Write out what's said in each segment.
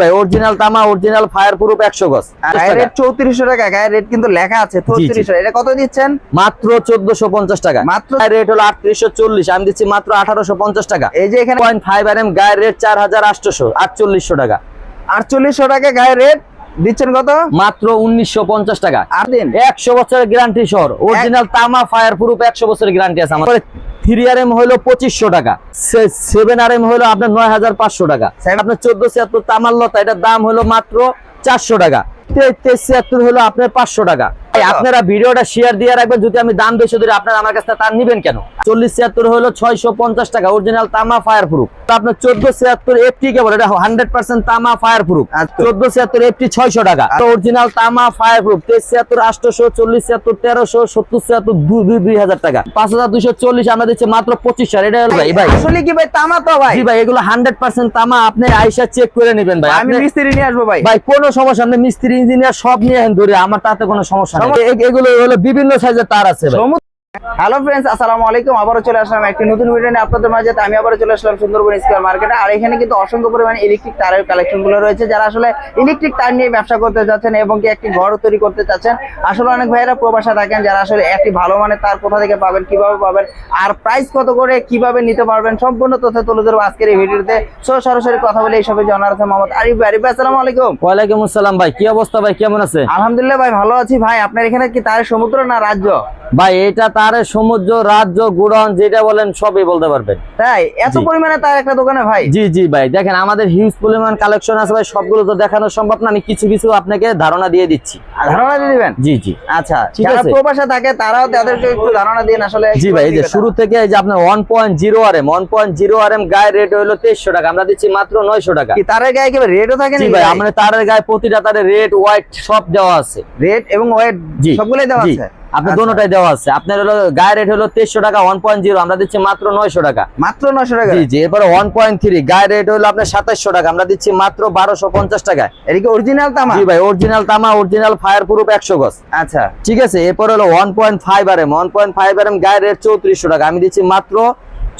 ভাই অরিজিনাল তামা original fire proof একশো গজ। রেট চৌত্রিশশো টাকা গায়ের রেট কিন্তু লেখা আছে চৌত্রিশশো। এটা কত দিচ্ছেন? মাত্র চোদ্দশো পঞ্চাশ টাকা। মাত্র রেট হলো আটত্রিশশো চল্লিশ আমি দিচ্ছি মাত্র আঠারোশো পঞ্চাশ টাকা। এই যে এখানে পয়েন্ট ফাইভ আর এম গায়ের রেট চার হাজার আটশোশো আটচল্লিশশো টাকা। আটচল্লিশশো টাকা গায়ের রেট দিচ্ছেন কত? মাত্র উনিশশো পঞ্চাশ টাকা। আর দিন। একশো বছরের গ্যারান্টি সর অরিজিনাল তামা ফায়ার প্রুফ একশো বছরের গ্যারান্টি আছে আমার থ্রি আর এম হলো পঁচিশশো টাকা। সেভেন আর এম হলো আপনার নয় হাজার পাঁচশো টাকা। আপনার চোদ্দ ছিয়াত্তর তামার লতা এটার দাম হলো মাত্র চারশো টাকা। তেইশ ছিয়াত্তর হলো আপনার পাঁচশো টাকা। এই আপনারা ভিডিওটা শেয়ার দিয়ে রাখবেন যদি আমি দাম বেশি ধরে আপনারা আমার কাছে তার নিবেন কেন? চল্লিশ ছিয়াত্তর হলো ছয়শো পঞ্চাশ টাকা অরিজিনাল তামা ফায়ার প্রুফ আপনার চোদ্দ ছিয়াত্তর এফটি কেবল এটা হান্ড্রেড পার্সেন্ট তামা ফায়ার প্রুফ আচ্ছা। চোদ্দ ছিয়াত্তর এফটি ছয়শো টাকা। অরিজিনাল তামা ফায়ার প্রুফ তেইশ ছিয়াত্তর আটশোশো চল্লিশ ছিয়াত্তর তেরোশো সত্তর ছিয়াত্তর দুই হাজার টাকা। পাঁচ হাজার দুইশো চল্লিশ আমরা দিচ্ছি মাত্র পঁচিশ হাজার। এটা ভাই ভাই আসলে কি ভাই তামা তো ভাই। ভাই এগুলো হান্ড্রেড পার্সেন্ট তামা আপনি আইসা চেক করে নেবেন ভাই। আমি মিস্ত্রি নিয়ে আসব ভাই। ভাই কোনো সমস্যা মিস্ত্রি ইঞ্জিনিয়ার সব নিয়ে ধরে আমার তাতে কোনো সমস্যা নেই। এগুলো হলো বিভিন্ন সাইজের তার আছে হ্যালো ফ্রেন্ডস আসসালামু আলাইকুম। আবারও চলে আসলাম একটি নতুন ভিডিও নিয়ে আপনাদের মাঝে। আমি আবারও চলে আসলাম সুন্দরবন স্কোয়ার মার্কেটে আর এখানে কিন্তু অসংখ্য পরিমাণে ইলেকট্রিক তারের কালেকশনগুলো রয়েছে। যারা আসলে ইলেকট্রিক তার নিয়ে ব্যবসা করতে চাচ্ছেন এবং কি একটি ঘর তৈরি করতে চাচ্ছেন আসলে অনেক ভাইয়েরা প্রবাসা থাকেন যারা আসলে একটি ভালো মানের তার কোথা থেকে পাবেন কীভাবে পাবেন আর প্রাইস কত করে কীভাবে নিতে পারবেন সম্পূর্ণ তথ্য তুলে ধরবো আজকের এই ভিডিওতে সো সরাসরি কথা বলে এইসবে জানার আছে মোহাম্মদ আরিফ ভাই। আরিফ আসসালামু আলাইকুম। ওয়ালাইকুম আসসালাম ভাই কি অবস্থা ভাই? কেমন আছে? আলহামদুলিল্লাহ ভাই ভালো আছি। ভাই আপনার এখানে কি তারের সমুদ্র না রাজ্য? ভাই এটা তার সমুদ্র রাজ্য গুড়ন যেটা বলেন সবই বলতে পারবেন। তাই? এত। পরিমাণে তার একটা দোকানে ভাই? জি জি ভাই। দেখেন আমাদের হিউজ পরিমাণ কালেকশন আছে ভাই সবগুলো তো দেখানো সম্ভব না। আমি কিছু কিছু আপনাকে ধারণা দিয়ে দিচ্ছি। ধারণা দিয়ে দিবেন? জি জি। আচ্ছা যারা প্রবাসে থাকে তারাও তাদেরকে একটু ধারণা দিন আসলে। জি ভাই এই যে শুরু থেকে এই যে আপনার one point zero R M one point zero আর গায়ের রেট হলো তেইশশো টাকা। আমরা দিচ্ছি মাত্র নয়শো টাকা। কি তারের গায়ে কি রেটও থাকে না জি ভাই আমাদের তারের গায়ে প্রতিটা তারের রেট হোয়াইট সব দেওয়া আছে। রেট এবং ওয়েট জি সবগুলাই দেওয়া আছে? আপনার আচ্ছা। দোনোটাই দেওয়া আছে। আপনার হলো গায়ের রেট হলো তেইশশো টাকা ওয়ান পয়েন্ট জিরো আমরা দিচ্ছি মাত্র নয়শো টাকা। মাত্র 900 টাকা? জি জি এরপরে ওয়ান পয়েন্ট থ্রি গায়ের রেট হলো আপনার সাতাশশো টাকা আমরা দিচ্ছি মাত্র বারোশো পঞ্চাশ টাকা এটা কি অরিজিনাল তামা? জি ভাই অরিজিনাল তামা অরিজিনাল ফায়ার প্রুফ একশো গজ। আচ্ছা। ঠিক আছে এরপর হলো one point five R M one point five R M গায়ের রেট চৌত্রিশশো টাকা আমি দিচ্ছি মাত্র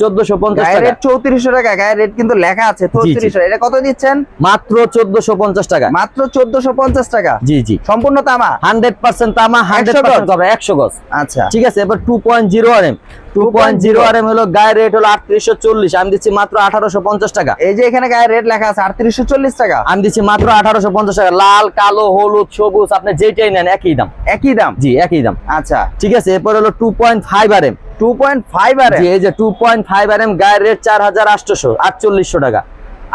চোদ্দশো পঞ্চাশ গায়ের টাকা। রেট 3400 টাকা রেট কিন্তু লেখা আছে 3400 এটা কত দিচ্ছেন? মাত্র চোদ্দশো পঞ্চাশ টাকা। মাত্র 1450 টাকা? জি জি। সম্পূর্ণ তামা? হান্ড্রেড পার্সেন্ট তামা হান্ড্রেড 100 পার্সেন্ট কভার একশো গজ। আচ্ছা। ঠিক আছে এবার two point zero R M two point zero R M হলো গায়ের রেট হলো আটত্রিশশো চল্লিশ। আমি দিচ্ছি মাত্র আঠারোশো পঞ্চাশ টাকা। এই যে এখানে গায়ের রেট লেখা আছে 3840 টাকা। আমি দিচ্ছি মাত্র আঠারোশো পঞ্চাশ টাকা। লাল কালো হলুদ সবুজ আপনি যেটাই নেন একই দাম। একই দাম? জি একই দাম। আচ্ছা। ঠিক আছে এরপর হলো two point five R M 2.5 আর জি এই যে two point five R M গায়ের রেট চার হাজার আটশোশো আটচল্লিশশো টাকা।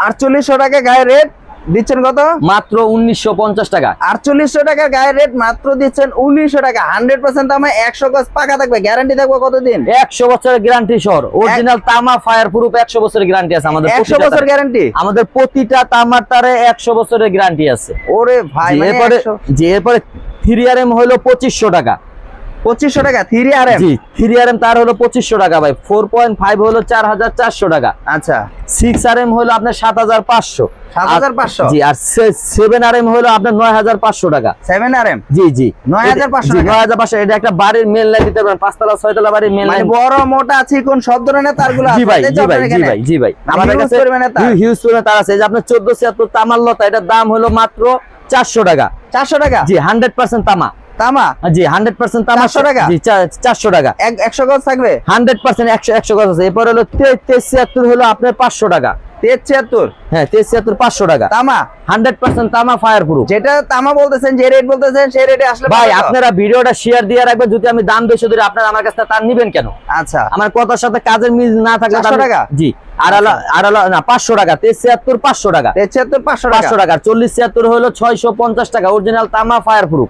4800 টাকা গায়ের রেট দিচ্ছেন কত? মাত্র উনিশশো পঞ্চাশ টাকা। আটচল্লিশশো টাকা গায়ের রেট মাত্র দিচ্ছেন উনিশশো টাকা। হান্ড্রেড পার্সেন্ট দামে একশো গজ পাকা থাকবে। গ্যারান্টি থাকবে কতদিন? একশো বছরের গ্যারান্টি সর। অরিজিনাল তামা ফায়ার প্রুফ একশো বছরের গ্যারান্টি আছে আমাদের একশো বছর গ্যারান্টি আমাদের প্রতিটা তামার তারে একশো বছরের গ্যারান্টি আছে। ওরে ভাই মানে এরপরে 100 জি এরপরে থ্রি আর এম হলো পঁচিশশো টাকা। পঁচিশশো টাকা থ্রি আর এম? জি থ্রি আর এম তার হলো পঁচিশশো টাকা ভাই। ফোর পয়েন্ট ফাইভ হলো চার হাজার চারশো টাকা। আচ্ছা। সিক্স আর এম হলো আপনার সাত হাজার পাঁচশো। জি আর সেভেন আর এম হলো আপনার নয় হাজার পাঁচশো টাকা। সেভেন আর এম? জি জি। 9,500 জি, টাকা। 9,500 এটা একটা বাড়ির মেন লাইন দিতে পারবেন পাঁচতলা ছয়তলা বাড়ির লাইন বড় মোটা আছে কোন সব ধরনের তারগুলো জি ভাই জি ভাই জি ভাই জি ভাই। আমাদের কাছে হিউজ পরিমাণে তার আছে। যে আপনার চোদ্দ ছিয়াত্তর তামার লতা এটার দাম হলো মাত্র চারশো টাকা। চারশো টাকা? জি হান্ড্রেড পার্সেন্ট তামা। তামা? জি হান্ড্রেড পার্সেন্ট তামা 400 টাকা? জি চারশো টাকা। এক- একশো গজ থাকবে? হান্ড্রেড পার্সেন্ট একশো একশো গজ আছে। এরপর হলো তেইশ ছিয়াত্তর হলো আপনার পাঁচশো টাকা। হ্যাঁ তেইশ পাঁচশো টাকা। তামা? হান্ড্রেড পার্সেন্ট তামা ফায়ার প্রুফ যেটা তামা বলতেছেন যে রেট বলতেছেন সেই রেটে আসলে ভাই আপনারা ভিডিওটা শেয়ার দিয়ে রাখবেন যদি আমি দাম বেশি ধরে আপনারা আমার কাছে তার নিবেন কেন? আচ্ছা। আমার কথার সাথে কাজের মিল না থাকলে তো 400 আমি- টাকা? জি আর না পাঁচশো টাকা পাঁচশো টাকা। পাঁচশো পাঁচশো টাকা চল্লিশ ছিয়াত্তর হলো ছয়শো পঞ্চাশ টাকা অরিজিনাল তামা ফায়ার প্রুফ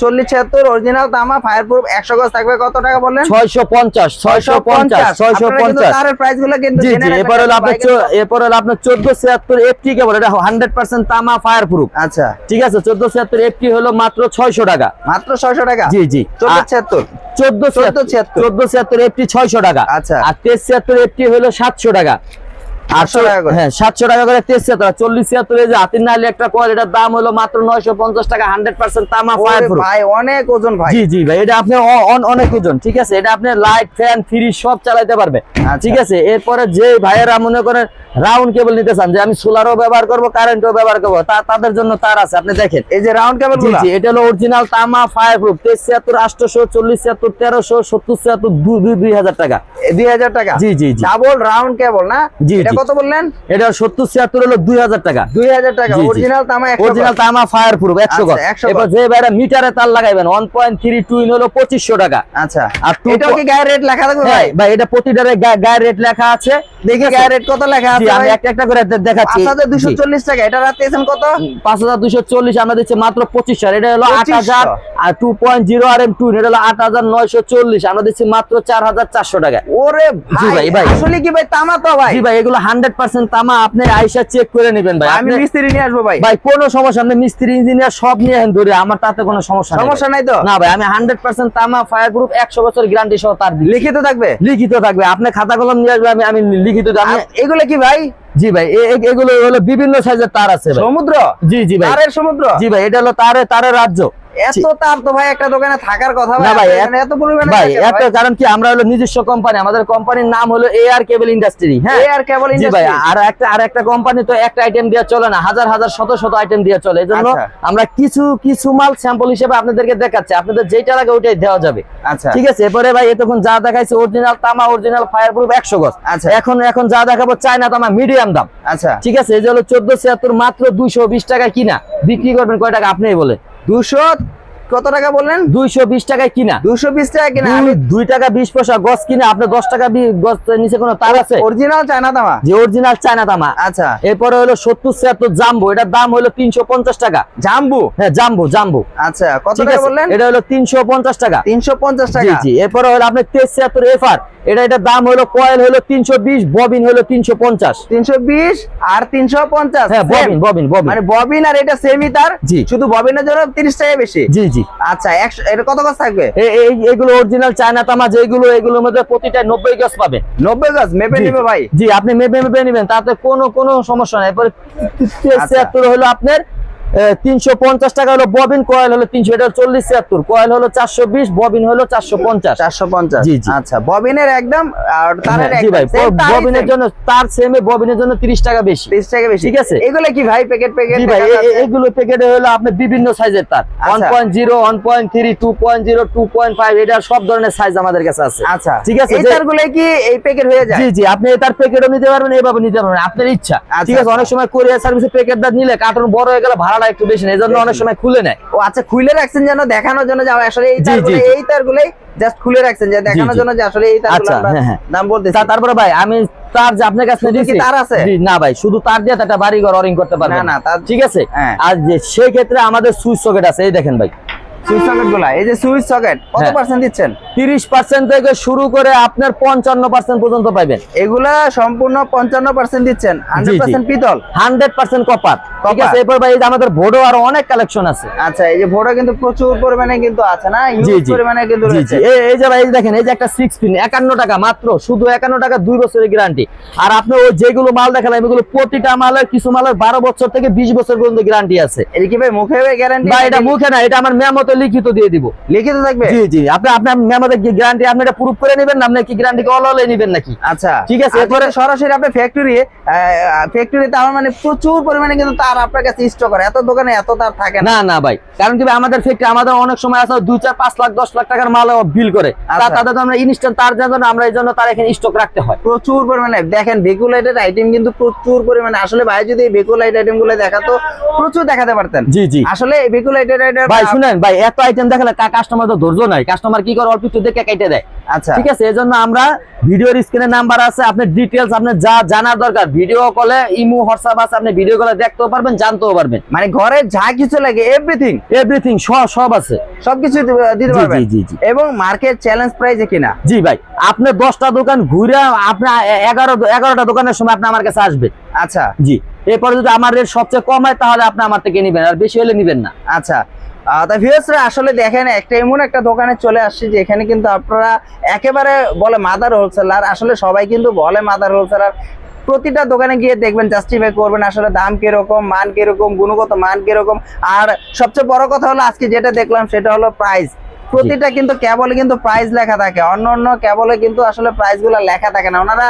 চল্লিশ ছিয়াত্তর অরিজিনাল তামা ফায়ার প্রুফ একশো গজ থাকবে কত টাকা বললেন? ছয়শো পঞ্চাশ ছয়শো পঞ্চাশ। ছয়শো পঞ্চাশ। প্রাইসগুলো কিন্তু জি জেনে জি রাখবেন, এরপর হলো আপনার এরপর হলো আপনার চোদ্দ ছিয়াত্তর এফটি কেবল এটা হান্ড্রেড পার্সেন্ট তামা ফায়ার প্রুফ আচ্ছা। ঠিক আছে চোদ্দ ছিয়াত্তর এফটি হলো মাত্র ছয়শো টাকা। মাত্র ছয়শো টাকা? জি জি। ছিয়াত্তর? চোদ্দ চোদ্দ ছিয়াত্তর। চোদ্দ ছিয়াত্তর এফটি ছয়শো টাকা। আচ্ছা। আর তেইশ ছিয়াত্তর এফটি হলো সাতশো টাকা। আটশো টাকা করে। হ্যাঁ সাতশো টাকা করে তেইশ ছিয়াত্তর চল্লিশ ছিয়াত্তর এই যে হাতির নালি একটা কয়েল এটার দাম হলো মাত্র নয়শো পঞ্চাশ টাকা হান্ড্রেড পার্সেন্ট তামা ভাই অনেক ওজন ভাই। জি জি ভাই এটা আপনি অনেক ওজন ঠিক আছে? এটা আপনি লাইট ফ্যান ফ্রিজ সব চালাতে পারবে আচ্ছা। ঠিক আছে? এরপরে যে ভাইয়েরা মনে করেন রাউন্ড কেবল নিতে চান যে আমি সোলারও ব্যবহার করব কারেন্টও ব্যবহার করব তা- তাদের জন্য তার আছে আপনি দেখেন। এই যে রাউন্ড কেবল জি জি এটা হলো অরিজিনাল তামা ফায়ার প্রুফ তেইশ ছিয়াত্তর আটশোশো চল্লিশ ছিয়াত্তর তেরোশো সত্তর ছিয়াত্তর দুই দুই হাজার টাকা। দুই হাজার টাকা? জি জি ডাবল রাউন্ড কেবল না? জি। কত বললেন? এটা সত্তর ছিয়াত্তর হলো দুই হাজার টাকা। দুই হাজার টাকা। জি, জি। অরিজিনাল তামা একশো অরিজিনাল তামা ফায়ার প্রুফ একশো আচ্ছা, গজ 100 এবার যে ভাইরা মিটারে তার লাগাইবেন ওয়ান পয়েন্ট হলো পঁচিশশো টাকা। আচ্ছা। আর two কি গায়ের রেট লেখা থাকবে হ্যাঁ ভাই? ভাই এটা প্রতিটারে গায়ের রেট লেখা আছে। দেখি গায়ের রেট কত লেখা আছে আমি একটা একটা করে দেখাচ্ছি। পাঁচ হাজার দুশো জি। চল্লিশ টাকা। এটা রাত দিয়েছেন কত? পাঁচ হাজার দুশো চল্লিশ আমরা দিচ্ছি মাত্র পঁচিশ হাজার এটা হলো আট হাজার আর two point zero R M two এটা হলো আট হাজার নয়শো চল্লিশ আমরা দিচ্ছি মাত্র চার হাজার চারশো টাকা। ওরে ভাই ভাই, ভাই। আসলে কি ভাই তামা তো ভাই। জি ভাই এগুলো হান্ড্রেড পার্সেন্ট তামা আপনি আইসা চেক করে নেবেন ভাই। আমি মিস্ত্রি নিয়ে আসব ভাই। ভাই কোনো সমস্যা আপনি মিস্ত্রি ইঞ্জিনিয়ার সব নিয়ে ধরে। আমার তাতে কোনো সমস্যা সমস্যা নাই তো? না ভাই আমি হান্ড্রেড পার্সেন্ট তামা ফায়ার প্রুফ একশো বছর গ্যারান্টি সহ তার লিখিত থাকবে? লিখিত থাকবে। আপনি খাতা কলম নিয়ে আসবে আমি আমি লিখিত। এগুলো কি ভাই? জি ভাই এগুলো হলো বিভিন্ন সাইজের তার আছে সমুদ্র? জি জি ভাই। তারের সমুদ্র? জি ভাই এটা হলো তারে তারে রাজ্য। এত তার তো ভাই একটা দোকানে থাকার কথা না ভাই, এত পরিমাণে ভাই এত কারণ কি আমরা হলো নিজস্ব কোম্পানি আমাদের কোম্পানির নাম হলো এআর কেবল ইন্ডাস্ট্রি হ্যাঁ? আর কেবল জি ভাই আর একটা আর একটা কোম্পানি তো একটা আইটেম দিয়ে চলে না হাজার হাজার শত শত আইটেম দিয়ে চলে। এজন্য। আমরা কিছু কিছু মাল স্যাম্পল হিসেবে আপনাদেরকে দেখাচ্ছি আপনাদের যেটা লাগে ওইটাই দেওয়া যাবে। আচ্ছা। ঠিক আছে এরপরে ভাই এতক্ষণ যা দেখাইছে অরিজিনাল তামা অরিজিনাল ফায়ার প্রুফ একশো গজ। আচ্ছা। এখন এখন যা দেখাবো চায়না তামা মিডিয়াম দাম। আচ্ছা। ঠিক আছে এই যে হলো চোদ্দ ছিয়াত্তর মাত্র দুইশো বিশ টাকা কিনা বিক্রি করবেন কয় টাকা আপনিই বলেন। দুশো কত টাকা বললেন? দুইশো বিশ টাকায় কিনা। দুশো বিশ টাকা কিনা? দুই- টাকা বিশ পয়সা গছ কিনে আপনি দশ টাকা গছ নিচে কোনো তার আছে? অরিজিনাল চায়না তামা? যে অরিজিনাল চায়না তামা। আচ্ছা। এরপরে হলো সত্তর ছিয়াত্তর জাম্বো এটার দাম হলো তিনশো পঞ্চাশ টাকা। জাম্বু? হ্যাঁ জাম্বো জাম্বো। আচ্ছা কত টাকা বললেন? এটা হলো তিনশো পঞ্চাশ টাকা। তিনশো পঞ্চাশ টাকা। জি এরপরে হলো আপনার তেইশ ছিয়াত্তর এফআর এটা এটার দাম হলো কয়েল হলো তিনশো বিশ ববিন হলো তিনশো পঞ্চাশ। তিনশো বিশ আর তিনশো পঞ্চাশ হ্যাঁ ববিন ববিন ববিন। মানে ববিন আর এটা সেমি তার জি। শুধু ববিনের জন্য তিরিশ টাকা বেশি। জি জি। আচ্ছা একশো এটা কত গাছ থাকবে? এ- এই এগুলো অরিজিনাল চায়না তামা যেগুলো এগুলোর মধ্যে প্রতিটা নব্বই গজ পাবে। নব্বই গাছ মেপে নেবে ভাই? জি আপনি মেপে মেপে নেবেন তাতে কোনো কোনো সমস্যা নাই। এরপরে আচ্ছা। ছিয়াত্তর হলো আপনার তিনশো পঞ্চাশ টাকা হলো ববিন কয়েল হলো তিনশো এটা চল্লিশ ছিয়াত্তর। কয়েল হলো চারশো বিশ ববিন হলো চারশো পঞ্চাশ। চারশো পঞ্চাশ। জি, জি। আচ্ছা ববিনের একদম আর তারের হ্যাঁ, ববিনের জন্য তার সেমে ববিনের জন্য তিরিশ টাকা বেশি। 30 টাকা বেশি। ঠিক আছে। এগুলো কি ভাই প্যাকেট প্যাকেট ভাই এগুলো প্যাকেটে হলো আপনার বিভিন্ন সাইজের তার। One. Point zero one point three two point zero two point five এটা সব ধরনের সাইজ আমাদের কাছে আছে। আচ্ছা। ঠিক আছে, এই তারগুলো কি এই প্যাকেট হয়ে যায়? জি জি আপনি তার প্যাকেটও নিতে পারবেন এইভাবে নিতে পারবেন আপনার ইচ্ছা। আচ্ছা, ঠিক আছে? অনেক আচ্ছা। সময় কোরিয়ার সার্ভিসে প্যাকেট প্যাকেটটা নিলে কার্টন বড় হয়ে গেলে ভাড়াটা একটু বেশি নেই এজন্য জন্য অনেক সময় খুলে নেয় ও আচ্ছা খুলে রাখছেন যেন দেখানোর জন্য যে আসলে এই তারগুলো। এই তারগুলোই জাস্ট খুলে রাখছেন যে দেখানোর জন্য যে আসলে এই তারগুলো আচ্ছা, আমরা হ্যাঁ, হ্যাঁ। দাম বলতেছি তারপরে ভাই আমি তার যে আপনার কাছে দিয়েছি তার আছে? না ভাই শুধু তার দিয়ে একটা বাড়ি ঘর অরিং করতে পারবেন না, না, ঠিক আছে হ্যাঁ। আর যে সেই ক্ষেত্রে আমাদের সুইচ সকেট আছে এই দেখেন ভাই সুইচ সকেটগুলা এই যে সুইচ সকেট কত। পার্সেন্ট দিচ্ছেন? তিরিশ পার্সেন্ট থেকে শুরু করে আপনার পঞ্চান্ন পার্সেন্ট পর্যন্ত পাবেন এগুলা সম্পূর্ণ পঞ্চান্ন পার্সেন্ট দিচ্ছেন হান্ড্রেড জি। পার্সেন্ট পিতল? হান্ড্রেড পার্সেন্ট কপার ঠিক আছে এরপর ভাই আমাদের বোর্ডও আরও অনেক কালেকশন আছে। আচ্ছা এই যে ভোটা কিন্তু প্রচুর পরিমাণে কিন্তু আছে না? জি পরিমাণে কিন্তু রয়েছে। এই- এই যে ভাই দেখেন এই যে একটা পিন টাকা মাত্র শুধু একান্ন টাকা দুই বছরের গ্যারান্টি আর আপনি ওই যেগুলো মাল দেখালাম এগুলো প্রতিটা মালের কিছু মালের বারো বছর থেকে বিশ বছর পর্যন্ত গ্যারান্টি আছে। এটা কি ভাই মুখে গ্যারান্টি এটা মুখে না এটা আমার মেমোতে লিখিত দিয়ে দিব। লিখিত থাকবে? জি জি। আপনি আপনার মেমোতে গ্যারান্টি আপনি এটা প্রুফ করে নেবেন না আপনি কি গ্যারান্টি অল অলে নেবেন নাকি? আচ্ছা। ঠিক আছে, এরপরে এরপরে- সরাসরি আপনি ফ্যাক্টরি ফ্যাক্টরিতে আমার মানে প্রচুর পরিমাণে কিন্তু তার আপনার কাছে স্টক করে। এত দোকানে এত তার থাকে না। না ভাই। কারণ কি আমাদের ফ্যাক্টরি আমাদের অনেক সময় আছে দুই চার পাঁচ লাখ দশ লাখ টাকার মাল বিল করে। আচ্ছা। তাদের তো আমরা ইনস্ট্যান্ট তার জন্য আমরা এই জন্য তার এখানে স্টক রাখতে হয়। প্রচুর পরিমাণে। দেখেন ভেকুলাইটেড আইটেম কিন্তু প্রচুর পরিমাণে। আসলে ভাই যদি এই ভেকুলাইট আইটেমগুলো দেখাতো প্রচুর দেখাতে পারতেন। জি জি। আসলে এই আইটেম ভাই শুনেন ভাই এত আইটেম দেখালে কাস্টমার তো ধৈর্য নাই। কাস্টমার কি করে অল্প একটু দেখে কেটে দেয়? আচ্ছা। ঠিক আছে এজন্য আমরা ভিডিওর স্ক্রিনে নাম্বার আছে আপনার ডিটেলস আপনি যা জানার দরকার ভিডিও কলে ইমো হোয়াটসঅ্যাপ আছে আপনি ভিডিও কলে দেখতেও পারবেন জানতেও পারবেন। মানে ঘরে যা কিছু লাগে এভরিথিং এভরিথিং সব সব আছে। সবকিছু দিতে পারবেন? জি, জি। এবং মার্কেট চ্যালেঞ্জ প্রাইজে কিনা? জি ভাই আপনি দশটা দোকান ঘুরে আপনি এগারো এগারোটা দোকানের সময় আপনি আমার কাছে আসবেন। আচ্ছা। জি এরপরে যদি আমার রেট সবচেয়ে কম হয় তাহলে আপনি আমার থেকে নেবেন আর বেশি হলে নেবেন না। আচ্ছা। ভিউয়ার্সরা আসলে দেখেন, একটা এমন একটা দোকানে চলে আসছি যে এখানে কিন্তু আপনারা একেবারে বলে মাদার হোলসেলার আসলে সবাই কিন্তু বলে মাদার হোলসেলার প্রতিটা দোকানে গিয়ে দেখবেন জাস্টিফাই করবেন, আসলে দাম কীরকম, মান কীরকম, গুণগত মান কীরকম। আর সবচেয়ে বড় কথা হলো, আজকে যেটা দেখলাম, সেটা হলো প্রাইস প্রতিটা কিন্তু কেবলে কিন্তু প্রাইস লেখা থাকে। অন্য অন্য কেবলে কিন্তু আসলে প্রাইসগুলো লেখা থাকে না। ওনারা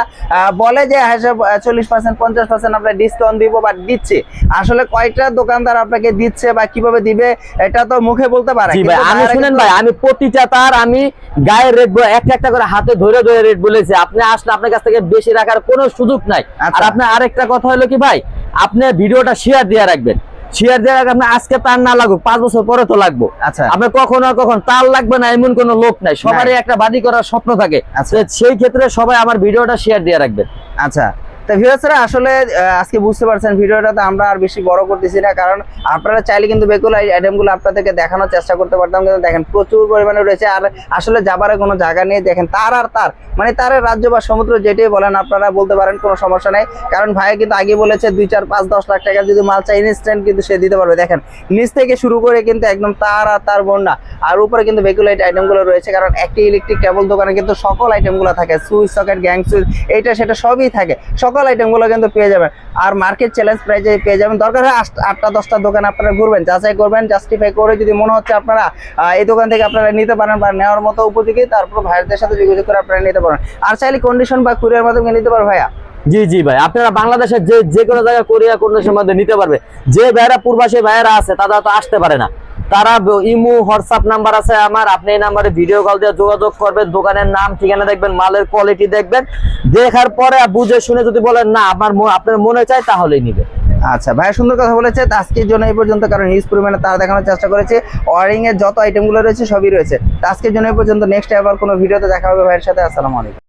বলে যে হ্যাঁ চল্লিশ পার্সেন্ট পঞ্চাশ পার্সেন্ট আমরা ডিসকাউন্ট দিব বা দিচ্ছি। আসলে কয়টা দোকানদার আপনাকে দিচ্ছে বা কীভাবে দিবে এটা তো মুখে বলতে পারে। ভাই আমি শুনেন ভাই আমি প্রতিটা তার আমি গায়ের রেট একটা একটা করে হাতে ধরে ধরে রেট বলেছি। আপনি আসলে আপনার কাছ থেকে বেশি রাখার কোনো সুযোগ নাই। আচ্ছা। আর আপনার আরেকটা কথা হলো কি ভাই আপনি ভিডিওটা শেয়ার দিয়ে রাখবেন। শেয়ার দেওয়ার আগে আপনি আজকে তার না লাগুক পাঁচ বছর পরে তো লাগবো। আচ্ছা। আপনি কখন আর কখন তার লাগবে না এমন কোনো লোক নাই। সবারই একটা বাড়ি করার স্বপ্ন থাকে। আচ্ছা। সেই ক্ষেত্রে সবাই আমার ভিডিওটা শেয়ার দিয়ে রাখবেন। আচ্ছা। তা ভিউয়ার্সরা আসলে আজকে বুঝতে পারছেন ভিডিওটা, তো আমরা আর বেশি বড় করতেছি না, কারণ আপনারা চাইলে কিন্তু বেকুল আইটেমগুলো আপনাদেরকে দেখানোর চেষ্টা করতে পারতাম, কিন্তু দেখেন প্রচুর পরিমাণে রয়েছে, আর আসলে যাবারে কোনো জায়গা নেই, দেখেন তার আর তার মানে তারের রাজ্য বা সমুদ্র যেটাই বলেন আপনারা বলতে পারেন কোনো সমস্যা নেই, কারণ ভাই কিন্তু আগে বলেছে দুই, চার, পাঁচ, দশ লাখ টাকা যদি মাল চাই ইনস্ট্যান্ট কিন্তু সে দিতে পারবে, দেখেন নিচ থেকে শুরু করে কিন্তু একদম তার আর তার বন্যা, আর উপরে কিন্তু বেকুলাইট আইটেমগুলো রয়েছে, কারণ একটি ইলেকট্রিক কেবল দোকানে কিন্তু সকল আইটেমগুলো থাকে, সুইচ, সকেট, গ্যাং সুইচ, এইটা, সেটা সবই থাকে সকল আইটেমগুলো কিন্তু পেয়ে যাবেন। আর মার্কেট চ্যালেঞ্জ প্রাইজে পেয়ে যাবেন। দরকার হয় আটটা, দশটা দোকান আপনারা ঘুরবেন, যাচাই করবেন জাস্টিফাই করে যদি মনে হচ্ছে আপনারা এই দোকান থেকে আপনারা নিতে পারেন বা নেওয়ার মতো উপযোগী, তারপর ভাইয়াদের সাথে যোগাযোগ করে আপনারা নিতে পারেন। আর চাইলে কন্ডিশন বা কুরিয়ার মাধ্যমে নিতে পারেন ভাইয়া। জি জি ভাই, আপনারা বাংলাদেশের যে যে কোনো জায়গায় কোরিয়া কন্ডিশনের মধ্যে নিতে পারবে। যে ভাইয়েরা পূর্বাসী ভাইয়েরা আছে, তারা তো আসতে পারে না। তারা ইমো, হোয়াটসঅ্যাপ নাম্বার আছে আমার। আপনি এই নাম্বারে ভিডিও কল দিয়ে যোগাযোগ করবেন, দোকানের নাম, ঠিকানা দেখবেন, মালের কোয়ালিটি দেখবেন। দেখার পরে বুঝে শুনে যদি বলেন, না, আমার আপনার মনে চায়, তাহলেই নিবে। আচ্ছা ভাইয়া সুন্দর কথা বলেছে আজকের জন্য এই পর্যন্ত, কারণ হিউজ পরিমাণে তারা দেখানোর চেষ্টা করেছে। ওয়ারিং এর যত আইটেমগুলো রয়েছে, সবই রয়েছে। আজকের জন্য এই পর্যন্ত নেক্সট আবার কোনো ভিডিওতে দেখা হবে, ভাইয়ের সাথে। আসসালামু আলাইকুম।